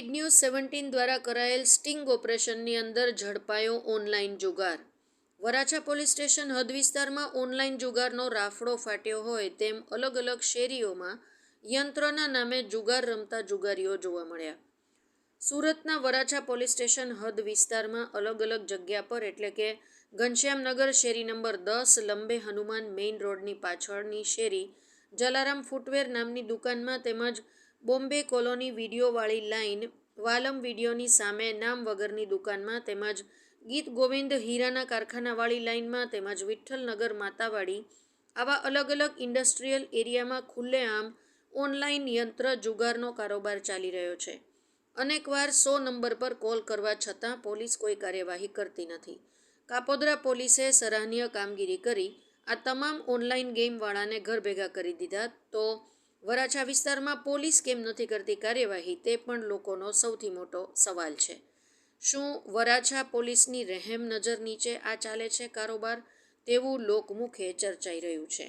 Lead news seventeen દ્વારા કરાયેલ sting ઓપરેશનની અંદર ઝડપાયો ઓનલાઈન જુગાર. વરાછા પોલીસ સ્ટેશન હદ વિસ્તારમાં ઓનલાઈન જુગારનો રાફડો ફાટ્યો હોય તેમ અલગ અલગ શેરીઓમાં યંત્રના નામે જુગાર રમતા જુગારીઓ જોવા મળ્યા. સુરતના વરાછા પોલીસ સ્ટેશન હદ વિસ્તારમાં અલગ અલગ જગ્યા પર એટલે કે ઘનશ્યામનગર શેરી નંબર દસ, લંબે હનુમાન મેઇન રોડની પાછળની શેરી જલારામ ફૂટવેર નામની દુકાનમાં તેમજ બોમ્બે કોલોની વિડીયોવાળી લાઇન વાલમ વિડીયોની સામે નામ વગરની દુકાનમાં તેમજ ગીત ગોવિંદ હીરાના કારખાનાવાળી લાઇનમાં તેમજ વિઠ્ઠલનગર માતાવાડી આવા અલગ અલગ ઇન્ડસ્ટ્રીયલ એરિયામાં ખુલ્લેઆમ ઓનલાઈન યંત્ર જુગારનો કારોબાર ચાલી રહ્યો છે. અનેકવાર સો નંબર પર કોલ કરવા છતાં પોલીસ કોઈ કાર્યવાહી કરતી નથી. કાપોદ્રા પોલીસે સરાહનીય કામગીરી કરી આ તમામ ઓનલાઈન ગેમવાળાને ઘર ભેગા કરી દીધા તો વરાછા વિસ્તારમાં પોલીસ કેમ નથી કરતી કાર્યવાહી તે પણ લોકોનો સૌથી મોટો સવાલ છે. શું વરાછા પોલીસની રહેમ નજર નીચે આ ચાલે છે કારોબાર? તેવું લોકમુખે ચર્ચાઈ રહ્યું છે.